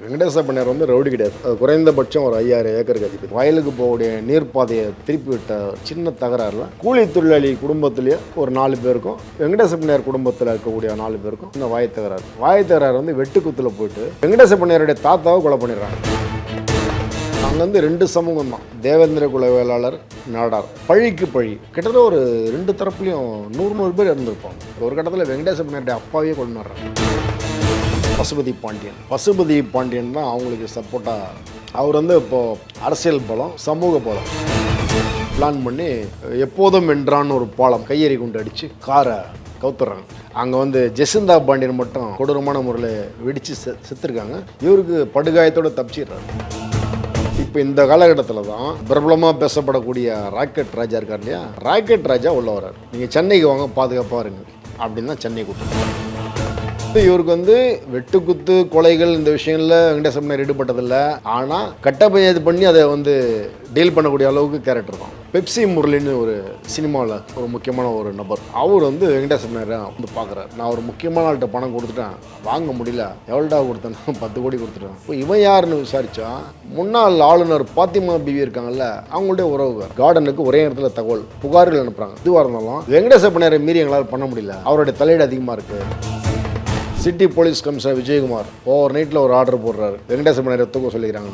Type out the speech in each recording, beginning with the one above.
வெங்கடேச பண்ணையார் வந்து ரவுடி கிடையாது. அது குறைந்தபட்சம் ஒரு ஐயாயிரம் ஏக்கர் அதிபதி வயலுக்கு போகக்கூடிய நீர்ப்பாதையை திருப்பி விட்ட சின்ன தகராறுல கூலி தொழிலாளி குடும்பத்திலேயே ஒரு நாலு பேருக்கும் வெங்கடேச பண்ணையார் குடும்பத்தில் இருக்கக்கூடிய நாலு பேருக்கும் இந்த வாய் தகராறு. வாய் தகராறு வந்து வெட்டுக்குத்தில் போயிட்டு வெங்கடேச பண்ணையாருடைய தாத்தாவை கொலை பண்ணிடுறாங்க. அங்கேருந்து ரெண்டு சமூகம் தான். தேவேந்திர குல வேளாளர் நாடார். பழிக்கு பழி. கிட்டத்தட்ட ஒரு ரெண்டு தரப்புலையும் நூறு நூறு பேர் இருந்திருப்பாங்க ஒரு கட்டத்தில் வெங்கடேச பண்ணையாருடைய அப்பாவே வர்றாங்க. பசுபதி பாண்டியன். பசுபதி பாண்டியன் தான் அவங்களுக்கு சப்போர்ட்டாக அவர் வந்து இப்போது அரசியல் பலம் சமூக பலம் பிளான் பண்ணி எப்போதும் என்றான்னு ஒரு பாலம் கையெறி குண்டு அடித்து காரை கவுத்துறாங்க. அங்கே வந்து ஜெசிந்தா பாண்டியன் மட்டும் கொடூரமான முறையில் வெடித்து செ செத்துருக்காங்க. இவருக்கு படுகாயத்தோடு தப்பிச்சிடுறாரு. இப்போ இந்த காலகட்டத்தில் தான் பிரபலமாக பேசப்படக்கூடிய ராக்கெட் ராஜா இருக்கார் இல்லையா? ராக்கெட் ராஜா உள்ள வர்றார். நீங்கள் சென்னைக்கு வாங்க பாதுகாப்பாக இருங்க. அப்படின்னு தான் சென்னை கூட்டம். இவருக்கு வந்து வெட்டுக்குத்து கொலைகள் இந்த விஷயங்களில் வெங்கடேசன் ஈடுபட்டதில்லை. ஆனால் கட்டப்பையது பண்ணி அதை வந்து டீல் பண்ணக்கூடிய அளவுக்கு கேரக்டர் தான். பெப்சி முரளின்னு ஒரு சினிமாவில் ஒரு முக்கியமான ஒரு நபர். அவர் வந்து வெங்கடேசன் வந்து பார்க்குறாரு. நான் ஒரு முக்கியமான ஆள்கிட்ட பணம் கொடுத்துட்டேன் வாங்க முடியல. எவ்வளோடா கொடுத்தேன்? பத்து கோடி கொடுத்துட்டேன். இப்போ இவன் யாருன்னு விசாரித்தா முன்னாள் ஆளுநர் பாத்திமா பிவி இருக்காங்கல்ல அவங்களுடைய உறவு கார்டனுக்கு ஒரே இடத்துல தகவல் புகார்கள் அனுப்புகிறாங்க இதுவாக இருந்தாலும் வெங்கடேச பண்ணையாரை மீறி எங்களால் பண்ண முடியல. அவருடைய தலையீடு அதிகமாக இருக்குது city police commissioner Vijayakumar over நைட்டில் ஒரு ஆர்டர் போடுறாரு. வெங்கடேச பண்ணையரை தூக்க சொல்லிக்கிறாங்க.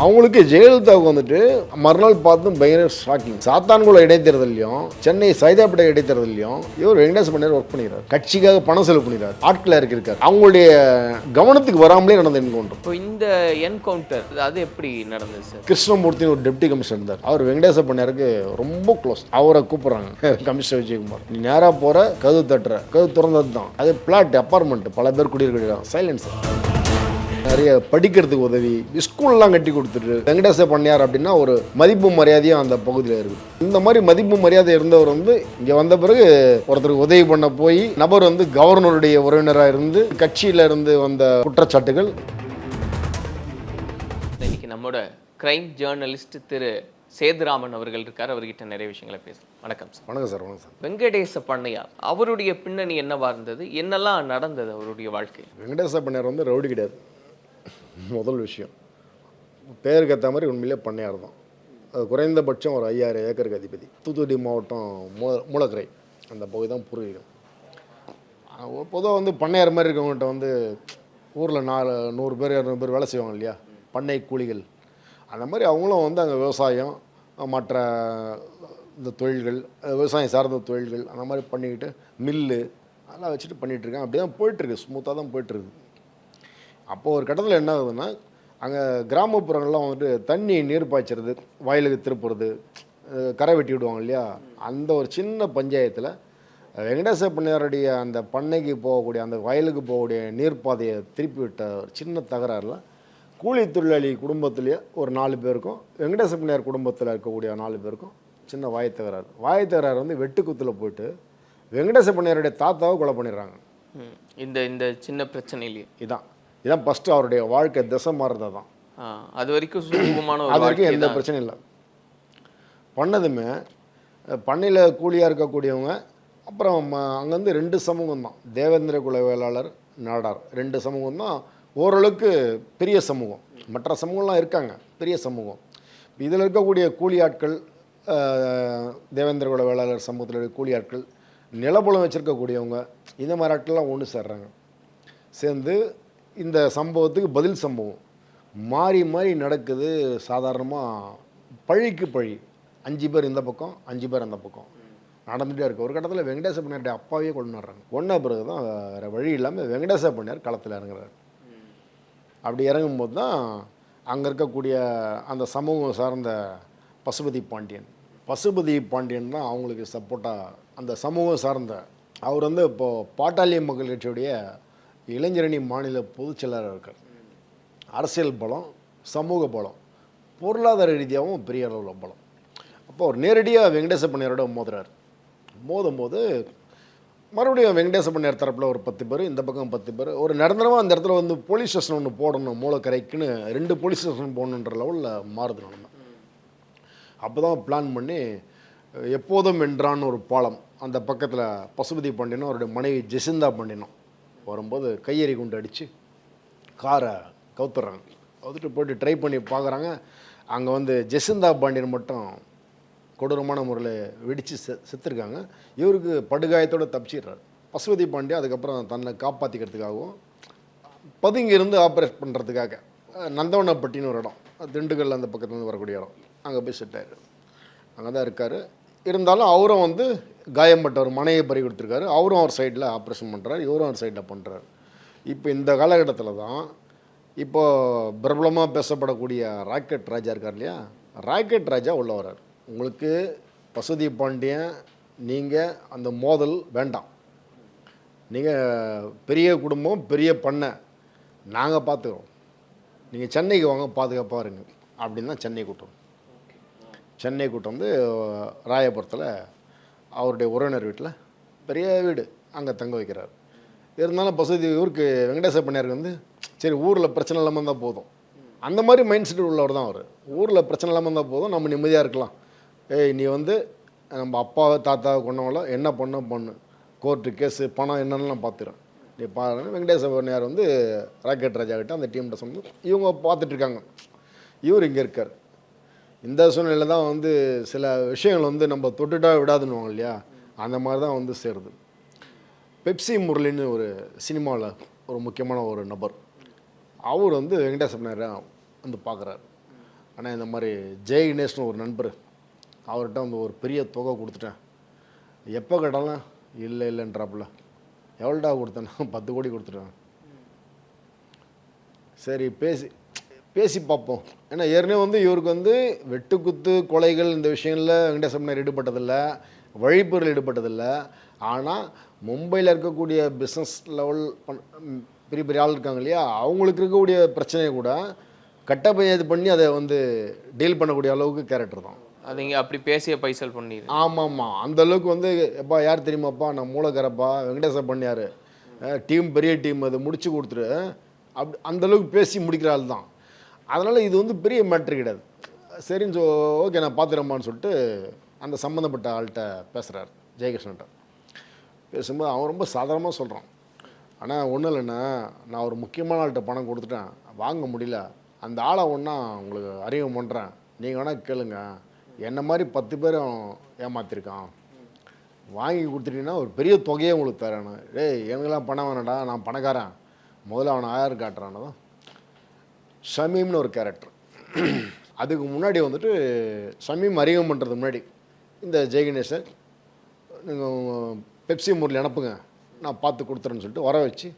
அவங்களுக்கு ஜெயலலிதாவுக்கு வந்துட்டு மறுநாள் பார்த்து பயங்கர ஷாக்கிங் சாத்தான்குளம் இடைத்தேர்தலையும் சென்னை சைதாப்பேட்டை இடைத்தேர்தலையும் இவர் வெங்கடேச பண்ணையர் ஒர்க் பண்ணிடுறாரு கட்சிக்காக பணம் செலவு பண்ணிடுறாரு ஆட்களை இறக்கிருக்காரு அவங்களுடைய கவனத்துக்கு வராமலே நடந்த என்கவுண்டர் இப்போ இந்த என்கவுண்டர் அது எப்படி நடந்தது சார்? கிருஷ்ணமூர்த்தின்னு ஒரு டெப்டி கமிஷனர் இருந்தார். அவர் வெங்கடேச பண்ணையாருக்கு ரொம்ப க்ளோஸ் அவரை கூப்பிட்றாங்க. கமிஷனர் விஜயகுமார். நீ நேராக போகிற கதவு தட்டுற. கதவு திறந்தது தான் அது பிளாட் அப்பார்ட்மெண்ட் பல பேர் குடியிருக்கிற சைலன்ஸ் நிறைய படிக்கிறதுக்கு உதவி. ஸ்கூல்லாம் கட்டி கொடுத்துட்டு வெங்கடேச பண்ணையார் அப்படின்னா ஒரு மதிப்பு மரியாதையும் அந்த பகுதியில் இருக்குது இந்த மாதிரி மதிப்பு மரியாதை இருந்தவர் வந்து இங்கே வந்த பிறகு ஒருத்தருக்கு உதவி பண்ண போய் நபர் வந்து கவர்னருடைய உறவினராக இருந்து கட்சியில இருந்து வந்த குற்றச்சாட்டுகள். இன்னைக்கு நம்மோட கிரைம் ஜேர்னலிஸ்ட் திரு சேதுராமன் அவர்கள் இருக்கார். அவர்கிட்ட நிறைய விஷயங்களை பேசலாம். வணக்கம் சார். வணக்கம் சார் வணக்கம் சார். வெங்கடேச பண்ணையார் அவருடைய பின்னணி என்னவா இருந்தது? என்னெல்லாம் நடந்தது அவருடைய வாழ்க்கை வெங்கடேச பண்ணையார் வந்து ரவுடி கிடையாது. முதல் விஷயம். பேருக்கு ஏற்ற மாதிரி உண்மையிலே பண்ணையார் தான். அது குறைந்தபட்சம் ஒரு ஐயாயிரம் ஏக்கருக்கு அதிபதி. தூத்துக்குடி மாவட்டம் மூ மூலக்கரை. அந்த பகுதி தான் பூர்வீகம். பொதுவாக வந்து பண்ணையார் மாதிரி இருக்கவங்கள்ட்ட வந்து ஊரில் நாலு நூறு பேர் இரநூறு பேர் வேலை செய்வாங்க இல்லையா? பண்ணை கூலிகள். அந்த மாதிரி அவங்களும் வந்து அங்கே விவசாயம் மற்ற இந்த தொழில்கள் விவசாயம் சார்ந்த தொழில்கள் அந்த மாதிரி பண்ணிக்கிட்டு மில்லு அதெல்லாம் வச்சுட்டு பண்ணிகிட்டு அப்படி தான் போயிட்டுருக்கு ஸ்மூத்தாக தான் போயிட்டுருக்கு அப்போது ஒரு கட்டத்தில் என்ன ஆகுதுன்னா அங்கே கிராமப்புறங்கள்லாம் வந்துட்டு தண்ணி நீர் பாய்ச்சறது வயலுக்கு திருப்புறது கரை வெட்டி விடுவாங்க இல்லையா? அந்த ஒரு சின்ன பஞ்சாயத்தில் வெங்கடேச பண்ணையாருடைய அந்த பண்ணைக்கு போகக்கூடிய அந்த வயலுக்கு போகக்கூடிய நீர்ப்பாதையை திருப்பி விட்ட ஒரு சின்ன தகராறில் கூலி தொழிலாளி குடும்பத்திலேயே ஒரு நாலு பேருக்கும் வெங்கடேச பண்ணையார் குடும்பத்தில் இருக்கக்கூடிய நாலு பேருக்கும் சின்ன வாய் தகராறு. வாய் தகராறு வந்து வெட்டுக்குத்தில் போயிட்டு வெங்கடேச பண்ணையாருடைய தாத்தாவை கொலை பண்ணிடுறாங்க. இந்த இந்த சின்ன பிரச்சனையிலேயே இதான். இதான் ஃபஸ்ட்டு அவருடைய வாழ்க்கை திசை மாறுறது தான் அது வரைக்கும் சுமூகமான ஒரு அது வரைக்கும் எந்த. பிரச்சனையும் இல்லை. பண்ணதுமே பண்ணையில் கூலியாக இருக்கக்கூடியவங்க அப்புறம் அங்கேருந்து ரெண்டு சமூகம் தான் தேவேந்திர குல வேளாளர் நாடார். ரெண்டு சமூகம் தான் ஓரளவுக்கு பெரிய சமூகம். மற்ற சமூகம்லாம் இருக்காங்க. பெரிய சமூகம். இதில் இருக்கக்கூடிய கூலி ஆட்கள் தேவேந்திர குல வேளாளர் சமூகத்தில் இருக்க கூலி ஆட்கள் நிலபுலம் வச்சுருக்கக்கூடியவங்க இந்த மாதிரி ஆட்கள்லாம் ஒன்று சேர்றாங்க. சேர்ந்து இந்த சம்பவத்துக்கு பதில் சம்பவம். மாறி மாறி நடக்குது. சாதாரணமாக பழிக்கு பழி. அஞ்சு பேர் இந்த பக்கம் அஞ்சு பேர் அந்த பக்கம். நடந்துகிட்டே இருக்கு. ஒரு கட்டத்தில் வெங்கடேச பண்ணையார்ட்ட அப்பாவே கொண்டு வர்றாங்க. ஒன்றா பிறகு தான் வேறு வழி இல்லாமல் வெங்கடேச பண்ணியார் களத்தில் இறங்குறாரு. அப்படி இறங்கும்போது தான் அங்கே இருக்கக்கூடிய அந்த சமூகம் சார்ந்த பசுபதி பாண்டியன். பசுபதி பாண்டியன் தான் அவங்களுக்கு சப்போர்ட்டாக அந்த சமூகம் சார்ந்த அவர் வந்து இப்போது பாட்டாளிய மக்கள் கட்சியுடைய இளைஞரணி மாநில பொதுச் இருக்கார். அரசியல் பலம் சமூக பலம் பொருளாதார ரீதியாகவும் பெரிய அளவில் பலம். அப்போ அவர் நேரடியாக வெங்கடேச பண்ணியாரோட மோதுறார். மோதும் போது மறுபடியும் வெங்கடேச பண்ணியார் தரப்பில் ஒரு பத்து பேர் இந்த பக்கம் பத்து பேர் ஒரு நிரந்தரமாக அந்த இடத்துல வந்து போலீஸ் ஸ்டேஷன் ஒன்று போடணும் மூலக்கரைக்குன்னு ரெண்டு போலீஸ் ஸ்டேஷன் போடணுன்ற லெவலில் மாறுது நம்ம அப்போ தான் பிளான் பண்ணி எப்போதும் என்றான்னு ஒரு பாலம். அந்த பக்கத்தில் பசுபதி பாண்டியனும் அவருடைய மனைவி ஜெசிந்தா பாண்டியனும். வரும்போது கையெறி குண்டு அடித்து காரை கவுத்துறாங்க. கவுத்துட்டு போயிட்டு ட்ரை பண்ணி பார்க்குறாங்க அங்கே வந்து ஜெசிந்தா பாண்டியன் மட்டும் கொடூரமான முறையில் வெடித்து செ செத்துருக்காங்க. இவருக்கு படுகாயத்தோடு தப்பிச்சிடுறாரு. பசுபதி பாண்டியா அதுக்கப்புறம் தன்னை காப்பாற்றிக்கிறதுக்காகவும் பதுங்கி இருந்து ஆப்ரேட் பண்ணுறதுக்காக நந்தவனப்பட்டின்னு ஒரு இடம். திண்டுக்கல் அந்த பக்கத்துலேருந்து வரக்கூடிய இடம். அங்கே போய் செட் ஆயிடுறாரு. அங்கே தான் இருக்கார். இருந்தாலும் அவரும் வந்து காயம்பட்டவர் மனையை பறி கொடுத்துருக்காரு. அவரும் அவர் சைடில் ஆப்ரேஷன் பண்ணுறாரு இவரும் அவர் சைடில் பண்ணுறாரு இப்போ இந்த காலகட்டத்தில் தான் இப்போ பிரபலமாக பேசப்படக்கூடிய ராக்கெட் ராஜா இருக்கார் இல்லையா? ராக்கெட் ராஜா உள்ள வர்றார். உங்களுக்கு பசுதி பாண்டியன் நீங்கள் அந்த மோதல் வேண்டாம். நீங்கள் பெரிய குடும்பம் பெரிய பண்ணை நாங்கள் பார்த்துக்கிறோம் நீங்கள் சென்னைக்கு வாங்க பாதுகாப்பாக இருங்க. அப்படின்னு தான் சென்னை கூட்டம். சென்னை கூட்டம் வந்து ராயபுரத்தில் அவருடைய உறவினர் வீட்டில் பெரிய வீடு அங்கே தங்க வைக்கிறார். இருந்தாலும் பசுதி ஊருக்கு வெங்கடேச பண்ணியாருக்கு வந்து சரி ஊரில் பிரச்சனை இல்லாமல் இருந்தால் போதும். அந்த மாதிரி மைண்ட் செட் உள்ளவர் தான் அவர். ஊரில் பிரச்சனை இல்லாமல் இருந்தால் போதும் நம்ம நிம்மதியாக இருக்கலாம். ஏய் நீ வந்து நம்ம அப்பாவை தாத்தாவை கொண்டவங்களோ என்ன பண்ண பண்ணு. கோர்ட்டு கேஸு பணம் என்னன்னு நான் பார்த்துறேன் நீ பாருங்க வெங்கடேச பண்ணியார் வந்து ராக்கெட் ராஜா கிட்ட அந்த டீம்கிட்ட சொன்னது இவங்க பார்த்துட்ருக்காங்க இவர் இங்கே இருக்கார். இந்த சூழ்நிலையில் தான் வந்து சில விஷயங்கள் வந்து நம்ம தொட்டுட்டா விடாதுன்னுவாங்க இல்லையா? அந்த மாதிரி தான் வந்து சேருது. பெப்சி முரளின்னு ஒரு சினிமாவில் ஒரு முக்கியமான ஒரு நபர். அவர் வந்து வெங்கடேச வந்து பார்க்குறாரு ஆனால் இந்த மாதிரி ஜெய் கணேஷ்னு ஒரு நண்பர் அவர்கிட்ட வந்து ஒரு பெரிய தொகை கொடுத்துட்டேன். எப்போ கேட்டாலும் இல்லை இல்லைன்றாப்புல. எவ்வளோடா கொடுத்தேன்னா பத்து கோடி கொடுத்துட்டேன். சரி பேசி பேசி பார்ப்போம். ஏன்னா ஏற்கனவே வந்து இவருக்கு வந்து வெட்டுக்குத்து கொலைகள் இந்த விஷயங்களில் வெங்கடேசமனர் ஈடுபட்டதில்லை. வழிப்பொருள் ஈடுபட்டதில்லை. ஆனால் மும்பையில் இருக்கக்கூடிய பிஸ்னஸ் லெவல் பண் பெரிய பெரிய ஆள் இருக்காங்க இல்லையா? அவங்களுக்கு இருக்கக்கூடிய பிரச்சனையை கூட கட்டப்பை இது பண்ணி அதை வந்து டீல் பண்ணக்கூடிய அளவுக்கு கேரக்டர் தான். அது இங்கே அப்படி பேசிய பைசல் பண்ணிடு ஆமாம்மா. அந்த அளவுக்கு வந்து எப்பா யார் தெரியுமாப்பா நான் மூலக்கரப்பா வெங்கடேச பண்ணியார் டீம் பெரிய டீம் அது முடிச்சு கொடுத்துரு. அப்படி அந்த அளவுக்கு பேசி முடிக்கிற ஆள் தான். அதனால் இது வந்து பெரிய மேட்ரு கிடையாது. சரின்னு சொ ஓகே நான் பார்த்துறேம்மான்னு சொல்லிட்டு அந்த சம்மந்தப்பட்ட ஆள்கிட்ட பேசுகிறார் ஜெயகிருஷ்ணன்ட்ட. பேசும்போது அவன் ரொம்ப சாதாரணமாக சொல்கிறான் ஆனால் ஒன்றும் இல்லைண்ணா. நான் ஒரு முக்கியமான ஆள்கிட்ட பணம் கொடுத்துட்டேன். வாங்க முடியல. அந்த ஆளை ஒன்றா உங்களுக்கு அறிமுகம் பண்ணுறேன் நீங்கள் வேணால் கேளுங்க. என்ன மாதிரி பத்து பேரும் ஏமாத்திருக்கான். வாங்கி கொடுத்துட்டீங்கன்னா ஒரு பெரிய தொகையே உங்களுக்கு தரேன் டேய் எனக்கெல்லாம் பணம் வேணாடா நான் பணக்காரன். முதல்ல அவனை ஆயார் காட்டுறான்னு தான் ஷமீம்னு ஒரு கேரக்டர் அதுக்கு முன்னாடி வந்துட்டு ஷமீம் அறிமுகம் பண்ணுறது முன்னாடி இந்த ஜெயகணேசன் நீங்கள் பெப்சி முறையில் அனுப்புங்க நான் பார்த்து கொடுத்துறேன்னு சொல்லிட்டு வர வச்சு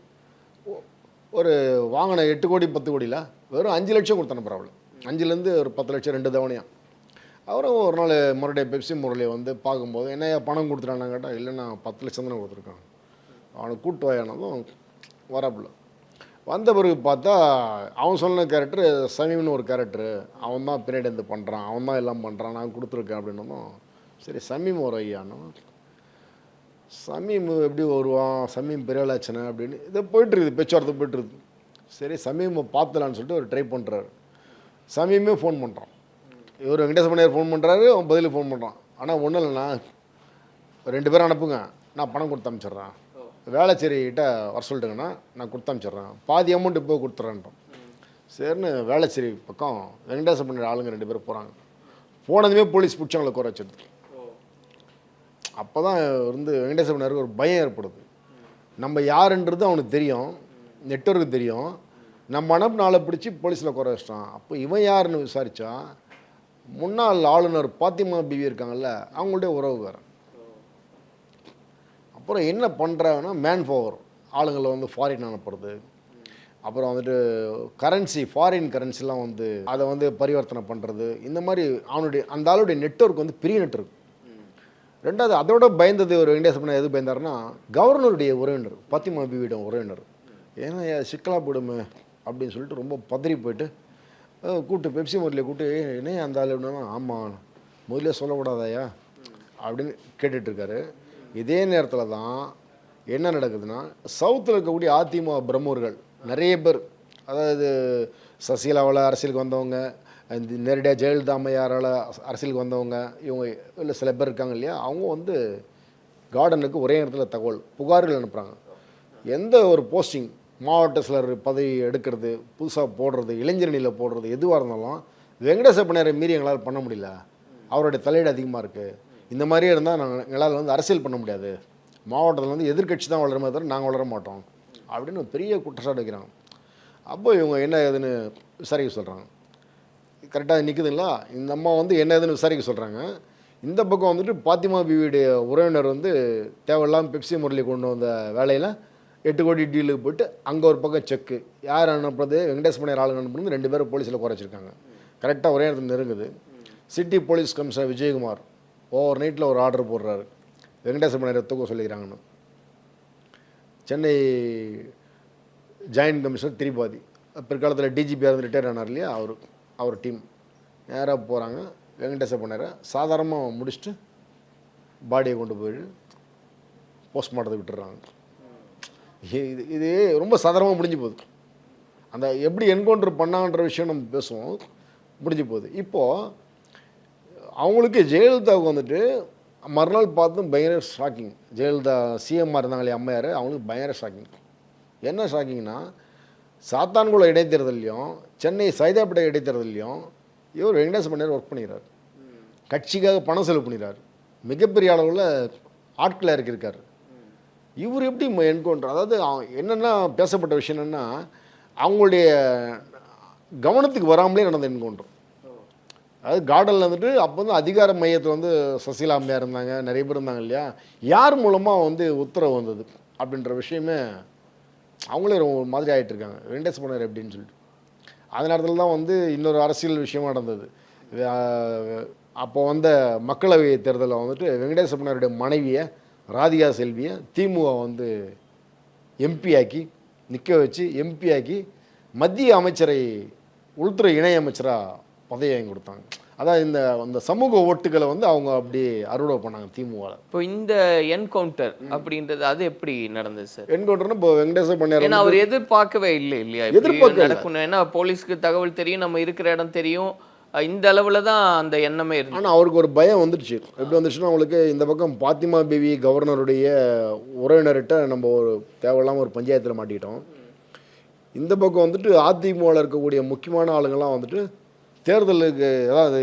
ஒரு வாங்கின எட்டு கோடி பத்து கோடியில் வெறும் அஞ்சு லட்சம் கொடுத்து அனுப்புகிறாள் அஞ்சுலேருந்து ஒரு பத்து லட்சம் ரெண்டு தவணையாக அவரும் ஒரு நாள் மறுபடியும் பெப்சி முறையை வந்து பார்க்கும்போது என்னையா பணம் கொடுத்துட்டான்னு கேட்டால் இல்லை நான் பத்து லட்சம் தானே கொடுத்துருக்கான் அவனை கூட்டு வாயானதும் வரப்பில்லை வந்த பிறகு பார்த்தா அவன் சொன்ன கேரக்டர் சமீம்னு ஒரு கேரக்டரு அவன் தான் பின்னாடி இருந்து பண்ணுறான் அவன் தான் எல்லாம் பண்ணுறான் நான் கொடுத்துருக்கேன் அப்படின்னும் சரி சமீம் ஒரு ஐயானும் சமீம் எப்படி வருவான்? சமீம் பெரியலாச்சனை அப்படின்னு. இதை போயிட்டுருக்குது பேச்சுவார்த்தை போயிட்டுருக்குது சரி சமீமை பார்த்துலான்னு சொல்லிட்டு அவர் ட்ரை பண்ணுறாரு சமீமே ஃபோன் பண்ணுறான் இவர் வெங்கடேச பண்ணியார் ஃபோன் பண்ணுறாரு அவன் பதிலுக்கு ஃபோன் பண்ணுறான் ஆனால் ஒன்றும் இல்லைண்ணா. ரெண்டு பேரும் அனுப்புங்க. நான் பணம் கொடுத்து அனுப்பிச்சிட்றேன் வேளச்சேரிக்கிட்ட வர சொல்லிட்டுங்கண்ணா நான் கொடுத்து அனுப்பிச்சிட்றேன் பாதி அமௌண்ட் இப்போ கொடுத்துட்றேன்றோம் சரின்னு வேளச்சேரி பக்கம் வெங்கடேசன் பண்ணியார் ஆளுங்க ரெண்டு பேரும் போகிறாங்க போனதுமே போலீஸ் பிடிச்சவங்களை குறை வச்சிருது. அப்போ தான் வந்து வெங்கடேசன் பண்ணியாருக்கு ஒரு பயம் ஏற்படுது. நம்ம யாருன்றது அவனுக்கு தெரியும். நெட்வொர்க்கு தெரியும். நம்ம அனுப்பு நாளை பிடிச்சி போலீஸில் குறை வச்சிட்டான். அப்போ இவன் யாருன்னு விசாரித்தா முன்னாள் ஆளுநர் பாத்திமா பிவி இருக்காங்கல்ல அவங்கள்ட்ட உறவு வேறு. அப்புறம் என்ன பண்ணுறாங்கன்னா மேன் பவர் ஆளுங்களை வந்து ஃபாரின் அனுப்புறது. அப்புறம் வந்துட்டு கரன்சி ஃபாரின் கரன்சிலாம் வந்து அதை வந்து பரிவர்த்தனை பண்ணுறது இந்த மாதிரி அவனுடைய அந்த ஆளுடைய நெட்வொர்க் வந்து பெரிய நெட்ஒர்க் ரெண்டாவது அதோட பயந்தது ஒரு வெங்கடேச பண்ண எது பயந்தாருன்னா கவர்னருடைய உறவினர் பத்திமா பிவியிடம் உறவினர். ஏன்னா ஏன் சிக்கலா போயிடுமே அப்படின்னு சொல்லிட்டு ரொம்ப பதறி போயிட்டு கூப்பிட்டு பெப்சி முதல்ல கூப்பிட்டு என்ன அந்த ஆள்? ஆமாம் முதல்ல சொல்லக்கூடாதாயா அப்படின்னு கேட்டுட்ருக்காரு இதே நேரத்தில் தான் என்ன நடக்குதுன்னா சவுத்தில் இருக்கக்கூடிய அதிமுக பிரமுகர்கள் நிறைய பேர் அதாவது சசிகலாவால் அரசியலுக்கு வந்தவங்க இந்த நேரடியாக ஜெயலலிதா அம்மையாரால் அரசியலுக்கு வந்தவங்க இவங்க இல்லை சில பேர் இருக்காங்க இல்லையா அவங்க வந்து கார்டனுக்கு ஒரே நேரத்தில் தகவல் புகார்கள் அனுப்புகிறாங்க எந்த ஒரு போஸ்டிங் மாவட்ட சிலர் பதவி எடுக்கிறது புதுசாக போடுறது இளைஞரணியில் போடுறது எதுவாக இருந்தாலும் வெங்கடேச மீறி எங்களால் பண்ண முடியல. அவருடைய தலையீடு அதிகமாக இருக்குது இந்த மாதிரியே இருந்தால் நாங்கள் எங்களால் வந்து அரசியல் பண்ண முடியாது. மாவட்டத்தில் வந்து எதிர்க்கட்சி தான் வளருமே தவிர நாங்கள் வளர மாட்டோம். அப்படின்னு ஒரு பெரிய குற்றச்சாட்டு வைக்கிறாங்க. அப்போ இவங்க என்ன ஏதுன்னு விசாரிக்க சொல்கிறாங்க கரெக்டாக நிற்குதுங்களா இந்த அம்மா வந்து என்ன ஏதுன்னு விசாரிக்க சொல்கிறாங்க இந்த பக்கம் வந்துட்டு பாத்திமா பிவியுடைய உறவினர் வந்து தேவையில்லாமல் பெப்சி முரளி கொண்டு வந்த வேலையில் எட்டு கோடி டீலுக்கு போட்டு அங்கே ஒரு பக்கம் செக்கு யார் அனுப்புறது? வெங்கடேஷ் பண்ணையர் ஆளுங்க அனுப்புறது ரெண்டு பேரும் போலீஸில் குறைச்சிருக்காங்க. கரெக்டாக ஒரே இடத்துல நெருங்குது. City police commissioner Vijayakumar over நைட்டில் ஒரு ஆர்டர் போடுறாரு. வெங்கடேச பண்ணையரை தூக்க சொல்லிக்கிறாங்கன்னு. Chennai joint commissioner Tripathi. பிற்காலத்தில் டிஜிபியாக இருந்து ரிட்டையர் ஆனார் இல்லையா? அவர் அவர் டீம் நேராக போகிறாங்க வெங்கடேச பண்ணையரை சாதாரணமாக முடிச்சுட்டு பாடியை கொண்டு போயிட்டு போஸ்ட்மார்ட்டத்தை விட்டுறாங்க. இது இது ரொம்ப சாதாரணமாக முடிஞ்சு போகுது. அந்த எப்படி என்கவுண்டர் பண்ணாங்கன்ற விஷயம் நம்ம பேசுவோம். முடிஞ்சு போகுது. இப்போது அவங்களுக்கு ஜெயலலிதாவுக்கு வந்துட்டு மறுநாள் பார்த்தும் பயங்கர ஷாக்கிங் ஜெயலலிதா சிஎம்மாக இருந்தாங்களே அம்மையார் அவங்களுக்கு பயங்கர ஷாக்கிங் என்ன ஷாக்கிங்னா சாத்தான்குளம் இடைத்தேர்தலையும் சென்னை சைதாப்பேட்டை இடைத்தேர்தலையும் இவர் வெங்கடேஷ் பண்ணியார் ஒர்க் பண்ணிடுறார் கட்சிக்காக பணம் செலவு பண்ணிடுறார் மிகப்பெரிய அளவில் ஆட்களை இருக்கிருக்கார். இவர் எப்படி என்கவுண்டர் அதாவது அவ- என்னென்னா பேசப்பட்ட விஷயம் என்னென்னா அவங்களுடைய கவனத்துக்கு வராமலே நடந்த என்கவுண்டர் அது கார்டனில் வந்துட்டு அப்போ வந்து அதிகார மையத்தில் வந்து சசிகலா அம்மையாக இருந்தாங்க நிறைய பேர் இருந்தாங்க இல்லையா? யார் மூலமாக வந்து உத்தரவு வந்தது அப்படின்ற விஷயமே அவங்களே ரொம்ப ஒரு மாதிரி ஆகிட்டு இருக்காங்க. வெங்கடேஷ் போனார் அப்படின்னு சொல்லிட்டு. அந்த நேரத்தில் தான் வந்து இன்னொரு அரசியல் விஷயம் நடந்தது. அப்போ வந்த மக்களவை தேர்தலில் வந்துட்டு வெங்கடேச பண்ணாருடைய மனைவியை ராதிகா செல்வியை திமுக வந்து எம்பியாக்கி நிற்க வச்சு எம்பியாக்கி மத்திய அமைச்சரை உள்துறை இணை அமைச்சராக பதவி வாங்கி கொடுத்தாங்க. அதான் இந்த அந்த சமூக ஓட்டுகளை வந்து அவங்க அப்படியே அறுவடை பண்ணாங்க திமுகவில் இப்போ இந்த என்கவுண்டர் அப்படின்றது அது எப்படி நடந்தது சார்? என்கவுண்டர்னு இப்போ வெங்கடேச பண்ணார் ஏன்னா அவர் எதிர்பார்க்கவே இல்லை இல்லையா? இப்படி எதிர்பார்க்கல. நடக்கணும். ஏன்னா போலீஸ்க்கு தகவல் தெரியும் நம்ம இருக்கிற இடம் தெரியும். இந்த அளவுல தான் அந்த எண்ணமே இருந்துச்சு ஆனால் அவருக்கு ஒரு பயம் வந்துடுச்சு. எப்படி வந்துச்சுன்னா அவங்களுக்கு இந்த பக்கம் பாத்திமா பேபி கவர்னருடைய உறவினர்கிட்ட நம்ம ஒரு தேவையில்லாமல் ஒரு பஞ்சாயத்தில் மாட்டிக்கிட்டோம். இந்த பக்கம் வந்துட்டு அதிமுகவில் இருக்கக்கூடிய முக்கியமான ஆளுங்கள்லாம் வந்துட்டு தேர்தலுக்கு அதாவது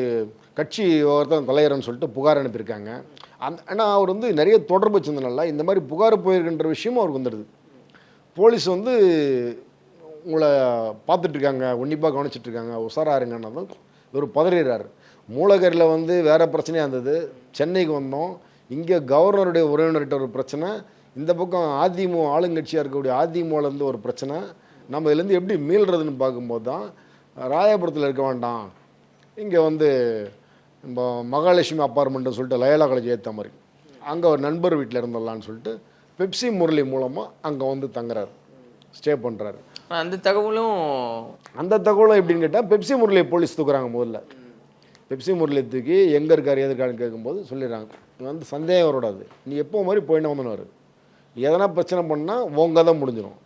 கட்சி ஒருத்தன் தலைவர்னு சொல்லிட்டு புகார் அனுப்பியிருக்காங்க. அந்த ஆனால் அவர் வந்து நிறைய தொடர்பு வச்சிருந்தனால இந்த மாதிரி புகார் போயிருக்கின்ற விஷயமும் அவருக்கு வந்துடுது. போலீஸ் வந்து உங்களை பார்த்துட்ருக்காங்க உன்னிப்பாக கவனிச்சிட்ருக்காங்க இருக்காங்க இவர் பதறிடுறாரு. மூலகரில் வந்து வேறு பிரச்சனையாக இருந்தது. சென்னைக்கு வந்தோம். இங்கே கவர்னருடைய உறவினர்கிட்ட ஒரு பிரச்சனை. இந்த பக்கம் அதிமுக ஆளுங்கட்சியாக இருக்கக்கூடிய அதிமுகலேருந்து ஒரு பிரச்சனை. நம்ம இதுலேருந்து எப்படி மீள்றதுன்னு பார்க்கும்போது தான் ராயபுரத்தில் இருக்க வேண்டாம். இங்கே வந்து நம்ம மகாலட்சுமி அப்பார்ட்மெண்ட்னு சொல்லிட்டு லயலா காலேஜ் ஏற்ற மாதிரி. அங்கே ஒரு நண்பர் வீட்டில் இருந்துடலான்னு சொல்லிட்டு பெப்சி முரளி மூலமாக அங்கே வந்து தங்குறாரு. ஸ்டே பண்ணுறாரு அந்த தகவலும் அந்த தகவலும் எப்படின்னு கேட்டால் பெப்சி முரளியை போலீஸ் தூக்குறாங்க முதல்ல. பெப்சி முரளியை தூக்கி எங்கே இருக்கார் எது இருக்காருன்னு கேட்கும்போது சொல்லிடுறாங்க. வந்து சந்தேகம் வரக்கூடாது நீ எப்போ மாதிரி போயிட்டு வந்தனுவார் எதனா பிரச்சனை பண்ணால் உங்க தான் முடிஞ்சிடும்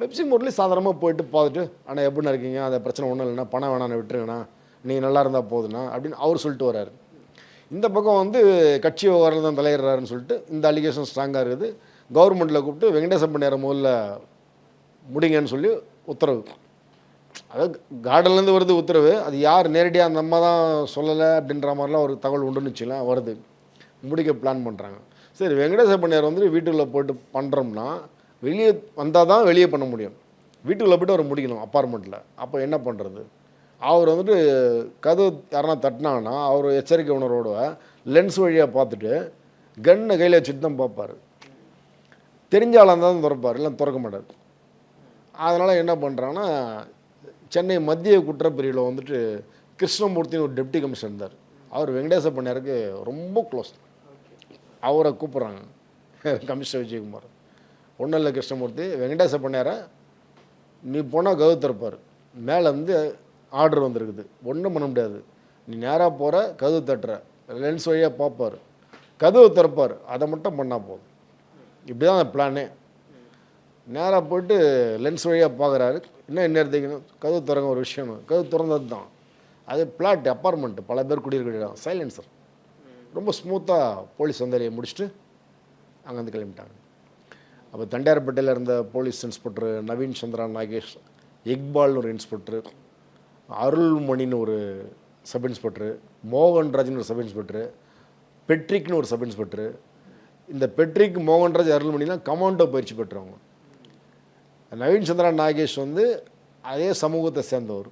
பெப்சி முரளி சாதாரணமாக போயிட்டு பார்த்துட்டு ஆனால் எப்படிண்ணா இருக்கீங்க? அந்த பிரச்சனை ஒன்றும் இல்லைண்ணா பணம் வேணாம் விட்டுருங்கண்ணா. நீங்கள் நல்லா இருந்தால் போதுண்ணா அப்படின்னு அவர் சொல்லிட்டு வராரு இந்த பக்கம் வந்து கட்சி விவகாரம் தான் தலையிடுறாருன்னு சொல்லிட்டு இந்த அலிகேஷன் ஸ்ட்ராங்காக இருக்குது. கவர்மெண்ட்டில் கூப்பிட்டு வெங்கடேசன் பண்ணியார முதல்ல? முடிங்கன்னு சொல்லி உத்தரவு. அதாவது கார்டன்லேருந்து வருது உத்தரவு. அது யார் நேரடியாக அந்த அம்மா தான் சொல்லலை அப்படின்ற மாதிரிலாம் ஒரு தகவல் உண்டுன்னு வச்சுக்கலாம் வருது. முடிக்க பிளான் பண்ணுறாங்க சரி வெங்கடேச பண்ணியார் வந்து வீட்டுக்குள்ளே போட்டு பண்ணுறோம்னா வெளியே வந்தால் தான் வெளியே பண்ண முடியும். வீட்டுக்குள்ளே போய்ட்டு அவர் முடிக்கணும் அப்பார்ட்மெண்ட்டில் அப்போ என்ன பண்ணுறது அவர் வந்துட்டு கதவு யாரனா தட்டினாங்கன்னா அவர் எச்சரிக்கை உணர்வோட லென்ஸ் வழியாக பார்த்துட்டு கன்னை கையில் வச்சுட்டு தான் பார்ப்பார். தெரிஞ்ச ஆளாக இருந்தால் தான் திறப்பார் இல்லை திறக்க மாட்டார். அதனால் என்ன பண்ணுறாங்கன்னா சென்னை மத்திய குற்றப்பிரிவில் வந்துட்டு கிருஷ்ணமூர்த்தின்னு ஒரு டெப்டி கமிஷனர் இருந்தார். அவர் வெங்கடேச பண்ணியாருக்கு ரொம்ப க்ளோஸ் அவரை கூப்பிட்றாங்க. கமிஷனர் விஜயகுமார். ஒன்றும் இல்லை கிருஷ்ணமூர்த்தி வெங்கடேச பண்ணையாரை நீ போனால் கவு திறப்பார். மேலேருந்து ஆர்டர் வந்திருக்குது. ஒன்றும் பண்ண முடியாது. நீ நேராக போகிற கதவு தட்டுற. லென்ஸ் வழியாக பார்ப்பார். கதவு திறப்பார். அதை மட்டும் பண்ணால் போதும். இப்படி தான் பிளானே நேராக போயிட்டு லென்ஸ் வழியாக பார்க்குறாரு. இன்னும் இன்னொருத்தீங்க கதவு திறங்க ஒரு விஷயம். கதவு திறந்தது தான். அது பிளாட் அப்பார்ட்மெண்ட்டு பல பேர் குடியிருக்கிற சைலன்சர் ரொம்ப ஸ்மூத்தாக போலீஸ் வந்தேரியை முடிச்சுட்டு அங்கேருந்து கிளம்பிட்டாங்க. அப்போ தண்டையார்பேட்டையில் இருந்த போலீஸ் இன்ஸ்பெக்டர் நவீன் சந்திரா நாகேஷ் இக்பால்னு ஒரு இன்ஸ்பெக்டர் அருள்மணின்னு ஒரு சப் இன்ஸ்பெக்டர் மோகன்ராஜ்னு ஒரு சப் இன்ஸ்பெக்டர் பெட்ரிக்னு ஒரு சப் இன்ஸ்பெக்டர். இந்த பெட்ரிக் மோகன்ராஜ் அருள்மணிலாம் கமாண்டோ பயிற்சி பெற்றவங்க. நவீன் சந்திரா நாகேஷ் வந்து அதே சமூகத்தை சேர்ந்தவர்.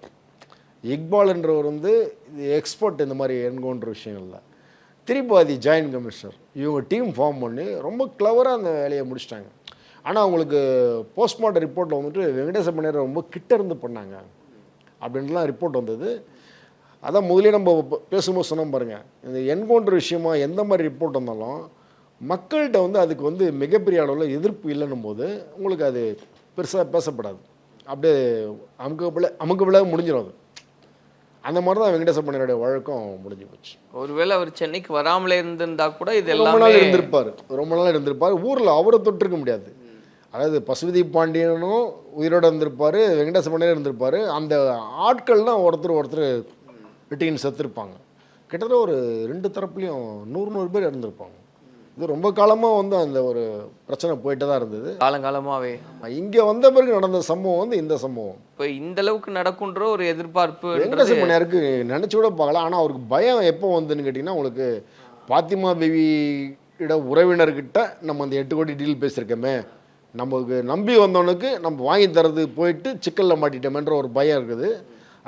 இக்பால் என்றவர் வந்து இது எக்ஸ்பர்ட் இந்த மாதிரி என்கவுண்டர் விஷயங்களில். Tripathi joint commissioner. இவங்க டீம் ஃபார்ம் பண்ணி ரொம்ப கிளவராக அந்த வேலையை முடிச்சிட்டாங்க. ஆனால் அவங்களுக்கு போஸ்ட்மார்ட்டம் ரிப்போர்ட்டில் வந்துட்டு வெங்கடேச பண்ணியர் ரொம்ப கிட்ட இருந்து பண்ணாங்க. அப்படின்ட்டுலாம் ரிப்போர்ட் வந்தது. அதான் முதலே நம்ம பேசும்போது சொன்னோம் பாருங்கள் இந்த என்கவுண்டர் விஷயமா எந்த மாதிரி ரிப்போர்ட் வந்தாலும் மக்கள்கிட்ட வந்து அதுக்கு வந்து மிகப்பெரிய அளவில் எதிர்ப்பு இல்லைன்னும் போது உங்களுக்கு அது பெருசாக பேசப்படாது. அப்படியே அமுக்க பிள்ளை அமுக்க பிள்ளை முடிஞ்சிடும் அது. அந்த மாதிரி தான் வெங்கடேச பண்ணியருடைய வழக்கம் முடிஞ்சு போச்சு. ஒருவேளை அவர் சென்னைக்கு வராமலே இருந்திருந்தா கூட இது எல்லாமே இருந்திருப்பார். ரொம்ப நாள் இருந்திருப்பார். ஊரில் அவரை தொட்டிருக்க முடியாது. அதாவது பசுபதி பாண்டியனும் உயிரோட இருந்திருப்பார் வெங்கடேச பண்ணியர் இருந்திருப்பார். அந்த ஆட்கள் தான் ஒருத்தர் ஒருத்தர் வெட்டின்னு செத்துருப்பாங்க. கிட்டத்தட்ட ஒரு ரெண்டு தரப்புலையும் நூறு நூறு பேர் இருந்திருப்பாங்க இது ரொம்ப காலமாக வந்து அந்த ஒரு பிரச்சனை போயிட்டு தான் இருந்தது. காலங்காலமாவே. இங்கே வந்த பிறகு நடந்த சம்பவம் வந்து இந்த சம்பவம். இப்போ இந்த அளவுக்கு நடக்குன்ற ஒரு எதிர்பார்ப்பு வெங்கடேச பண்ணியாருக்கு நினச்சி கூட பார்க்கலாம் ஆனால் அவருக்கு பயம் எப்போ வந்துன்னு கேட்டிங்கன்னா உங்களுக்கு பாத்திமா பேபி இட உறவினர்கிட்ட நம்ம அந்த எட்டு கோடி டீல் பேசியிருக்கோமே. நமக்கு நம்பி வந்தவனுக்கு நம்ம வாங்கி தரது போயிட்டு சிக்கலில் மாட்டிட்டோமேன்ற ஒரு பயம் இருக்குது.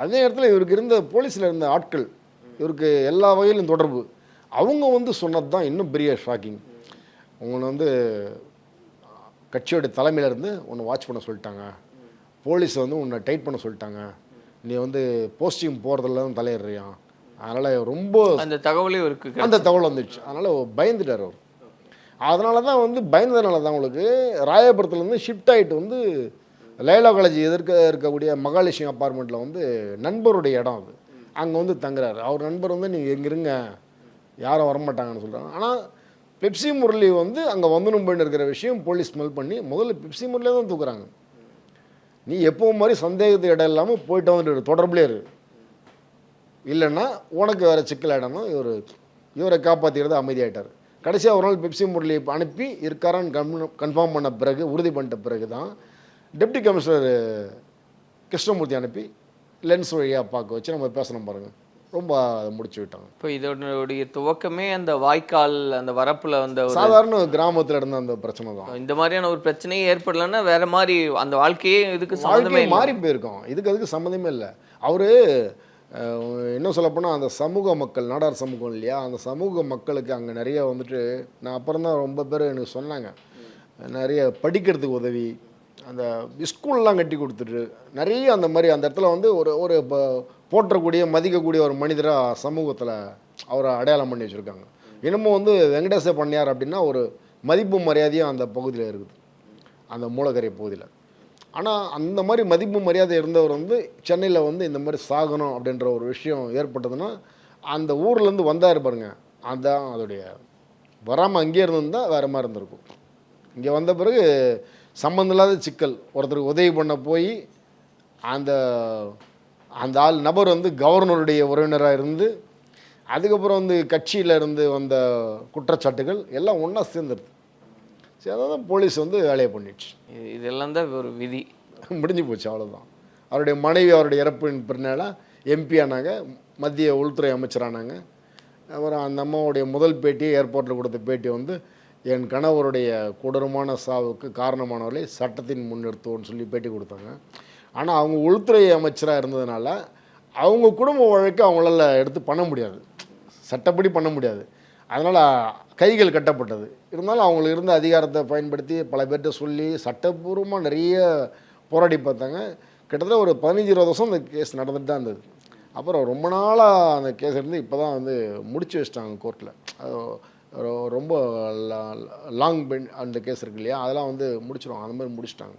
அதே நேரத்தில் இவருக்கு இருந்த போலீஸில் இருந்த ஆட்கள் இவருக்கு எல்லா வகையிலும் தொடர்பு. அவங்க வந்து சொன்னது தான் இன்னும் பெரிய ஷாக்கிங் அவங்க வந்து கட்சியோட தலைமையில இருந்து உன்னை வாட்ச் பண்ண சொல்லிட்டாங்க. போலீஸ் வந்து உன்னை டைட் பண்ண சொல்லிட்டாங்க. நீ வந்து போஸ்டிங் போகிறதுல தான் தலையிடுறியா? அதனால் ரொம்ப அந்த தகவலையும் இருக்கு அந்த தகவல் வந்துடுச்சு அதனால் பயந்துட்டார் அவர். அதனால தான் வந்து பயந்ததுனால தான் உங்களுக்கு ராயபுரத்துலேருந்து ஷிஃப்ட் ஆகிட்டு வந்து லைலா காலேஜ் எதிர்க்க இருக்கக்கூடிய மகாலட்சுமி அப்பார்ட்மெண்ட்டில் வந்து நண்பருடைய இடம் அது. அங்கே வந்து தங்குறாரு. அவர் நண்பர் வந்து நீங்கள் எங்கே இருங்க. யாரும் வரமாட்டாங்கன்னு சொல்கிறாங்க ஆனால் பெப்சி முரளி வந்து அங்கே வந்துடும் போயின்னு இருக்கிற விஷயம் போலீஸ் ஸ்மெல் பண்ணி முதல்ல பெப்சி முரளியே தான் தூக்குறாங்க. நீ எப்போவும் மாதிரி சந்தேகத்து இடம் இல்லாமல் போயிட்டு வந்துட்டு தொடர்புலே இரு. இல்லைன்னா உனக்கு வேறு சிக்கல் இடம்னா இவர் இவரை காப்பாற்றிக்கிறது அமைதியாயிட்டார். கடைசியாக ஒரு நாள் பெப்சி முரளி அனுப்பி இருக்காரான்னு கன் கன்ஃபார்ம் பண்ண பிறகு உறுதி பண்ணிட்ட பிறகு தான் டெப்டி கமிஷனர் கிருஷ்ணமூர்த்தி அனுப்பி லென்ஸ் வழியாக பார்க்க வச்சு நம்ம பேசணும் பாருங்கள் ரொம்ப முடிச்சு விட்டாங்க. இப்போ இதனுடைய துவக்கமே அந்த வாய்க்கால் அந்த வரப்புல வந்த ஒரு சாதாரண கிராமத்தில் இருந்த அந்த பிரச்சனை தான். இந்த மாதிரியான ஒரு பிரச்சனையே ஏற்படலைன்னா வேற மாதிரி அந்த வாழ்க்கையே இதுக்கு வாழ்க்கையே மாறி போயிருக்கோம். இதுக்கு அதுக்கு சம்மந்தமே இல்லை. அவர் இன்னும் சொல்லப்போனால் அந்த சமூக மக்கள் நாடார் சமூகம் இல்லையா? அந்த சமூக மக்களுக்கு அங்கே நிறைய வந்துட்டு நான் அப்புறம் தான் ரொம்ப பேர் எனக்கு சொன்னாங்க. நிறைய படிக்கிறதுக்கு உதவி அந்த ஸ்கூல்லாம் கட்டி கொடுத்துட்டு நிறைய அந்த மாதிரி அந்த இடத்துல வந்து ஒரு ஒரு இப்போ போற்றக்கூடிய மதிக்கக்கூடிய ஒரு மனிதராக சமூகத்தில் அவரை அடையாளம் பண்ணி வச்சுருக்காங்க. இன்னமும் வந்து வெங்கடேச பண்ணையார் அப்படின்னா ஒரு மதிப்பு மரியாதையும் அந்த பகுதியில் இருக்குது. அந்த மூலக்கரை பகுதியில். ஆனால் அந்த மாதிரி மதிப்பு மரியாதை இருந்தவர் வந்து சென்னையில் வந்து இந்த மாதிரி சாகணும் அப்படின்ற ஒரு விஷயம் ஏற்பட்டதுன்னா அந்த ஊர்லேருந்து வந்தார் பாருங்க. அதுதான் அதோடைய வராமல் அங்கேயே இருந்திருந்தால் வேறு மாதிரி இருந்திருக்கும். இங்கே வந்த பிறகு சம்மந்தம் இல்லாத சிக்கல். ஒருத்தருக்கு உதவி பண்ண போய் அந்த அந்த ஆள் நபர் வந்து கவர்னருடைய உறவினராக இருந்து அதுக்கப்புறம் வந்து கட்சியில் இருந்து வந்த குற்றச்சாட்டுகள் எல்லாம் ஒன்றா சேர்ந்துருது. சரி அதான் போலீஸ் வந்து வேலையை பண்ணிடுச்சு. இது- இதெல்லாம் தான் ஒரு விதி. முடிஞ்சு போச்சு அவ்வளோதான் அவருடைய மனைவி அவருடைய இறப்பின் பின்னால எம்பி ஆனாங்க மத்திய உள்துறை அமைச்சரானாங்க. அப்புறம் அந்த அம்மாவுடைய முதல் பேட்டி ஏர்போர்ட்டில் கொடுத்த பேட்டி வந்து என் கணவருடைய கொடூரமான சாவுக்கு காரணமானவர்களை சட்டத்தின் முன் நிறுத்துவோம்னு சொல்லி பேட்டி கொடுத்தாங்க. ஆனால் அவங்க உள்துறை அமைச்சராக இருந்ததுனால அவங்க குடும்ப வழக்கு அவங்களால எடுத்து பண்ண முடியாது. சட்டப்படி பண்ண முடியாது. அதனால் கைகள் கட்டப்பட்டது. இருந்தாலும் அவங்களுக்கு இருந்த அதிகாரத்தை பயன்படுத்தி பல பேர்கிட்ட சொல்லி சட்டப்பூர்வமாக நிறைய போராடி பார்த்தாங்க. கிட்டத்தட்ட ஒரு பதினஞ்சு இருபது வருஷம் அந்த கேஸ் நடந்துட்டு தான் இருந்தது. அப்புறம் ரொம்ப நாளாக அந்த கேஸ் இருந்து இப்போ தான் வந்து முடிச்சு வச்சிட்டாங்க கோர்ட்டில் ரொம்ப லாங் பெண்ட் அந்த கேஸ் இருக்கு இல்லையா? அதெல்லாம் வந்து முடிச்சிருவாங்க. அந்த மாதிரி முடிச்சிட்டாங்க.